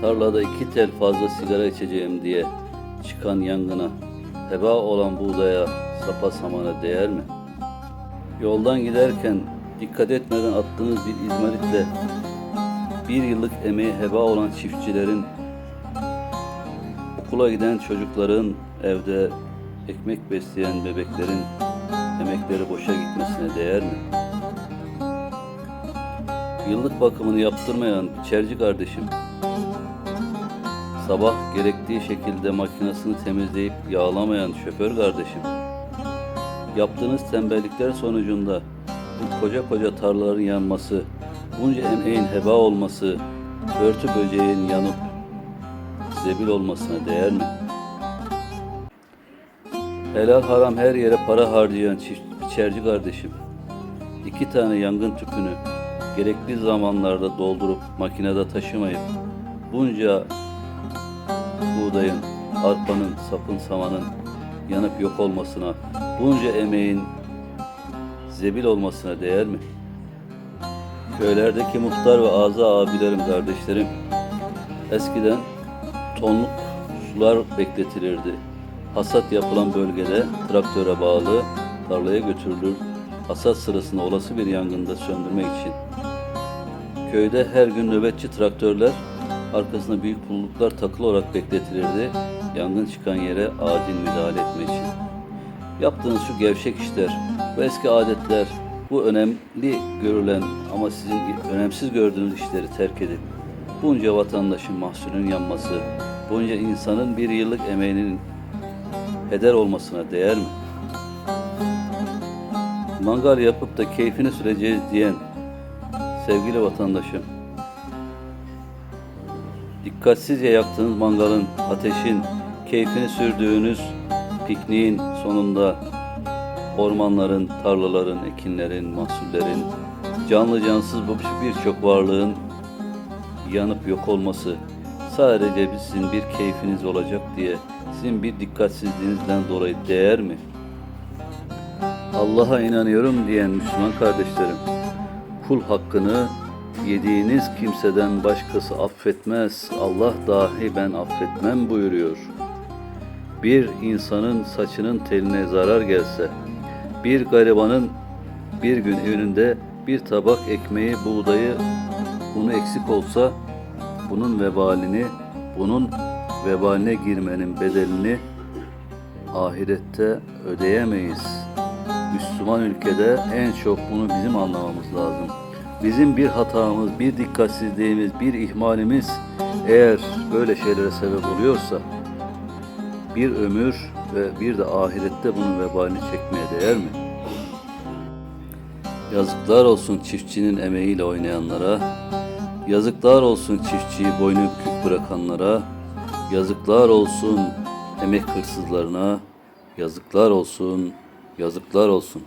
tarlada iki tel fazla sigara içeceğim diye çıkan yangına, heba olan buğdaya, sapa samana değer mi? Yoldan giderken dikkat etmeden attığınız bir izmaritle bir yıllık emeği heba olan çiftçilerin, okula giden çocukların, evde ekmek besleyen bebeklerin emekleri boşa gitmesine değer mi? Yıllık bakımını yaptırmayan biçerci kardeşim, sabah gerektiği şekilde makinesini temizleyip yağlamayan şoför kardeşim, yaptığınız tembellikler sonucunda bu koca koca tarlaların yanması, bunca emeğin heba olması, örtü böceğin yanıp zebil olmasına değer mi? Helal haram her yere para harcayan biçerci kardeşim, iki tane yangın tüpünü gerekli zamanlarda doldurup makinede taşımayıp bunca buğdayın, arpanın, sapın, samanın yanıp yok olmasına, bunca emeğin zebil olmasına değer mi? Köylerdeki muhtar ve ağza abilerim, kardeşlerim eskiden tonluk sular bekletilirdi. Hasat yapılan bölgede traktöre bağlı tarlaya götürülür. Hasat sırasında olası bir yangında söndürmek için. Köyde her gün nöbetçi traktörler arkasında büyük pulluklar takılı olarak bekletilirdi. Yangın çıkan yere acil müdahale etmek için. Yaptığınız şu gevşek işler, bu eski adetler, bu önemli görülen ama sizin önemsiz gördüğünüz işleri terk edip bunca vatandaşın mahsulünün yanması, bunca insanın bir yıllık emeğinin heder olmasına değer mi? Mangal yapıp da keyfini süreceğiz diyen sevgili vatandaşım, dikkatsizce yaktığınız mangalın, ateşin, keyfini sürdüğünüz pikniğin sonunda ormanların, tarlaların, ekinlerin, mahsullerin, canlı cansız birçok varlığın yanıp yok olması sadece sizin bir keyfiniz olacak diye sizin bir dikkatsizliğinizden dolayı değer mi? Allah'a inanıyorum diyen Müslüman kardeşlerim, kul hakkını yediğiniz kimseden başkası affetmez, Allah dahi ben affetmem buyuruyor. Bir insanın saçının teline zarar gelse, bir garibanın bir gün önünde bir tabak ekmeği, buğdayı, unu eksik olsa bunun vebalini, bunun vebaline girmenin bedelini ahirette ödeyemeyiz. Müslüman ülkede en çok bunu bizim anlamamız lazım. Bizim bir hatamız, bir dikkatsizliğimiz, bir ihmalimiz eğer böyle şeylere sebep oluyorsa bir ömür ve bir de ahirette bunun vebalini çekmeye değer mi? Yazıklar olsun çiftçinin emeğiyle oynayanlara, yazıklar olsun çiftçiyi boynu bükük bırakanlara, yazıklar olsun emek hırsızlarına, yazıklar olsun, yazıklar olsun.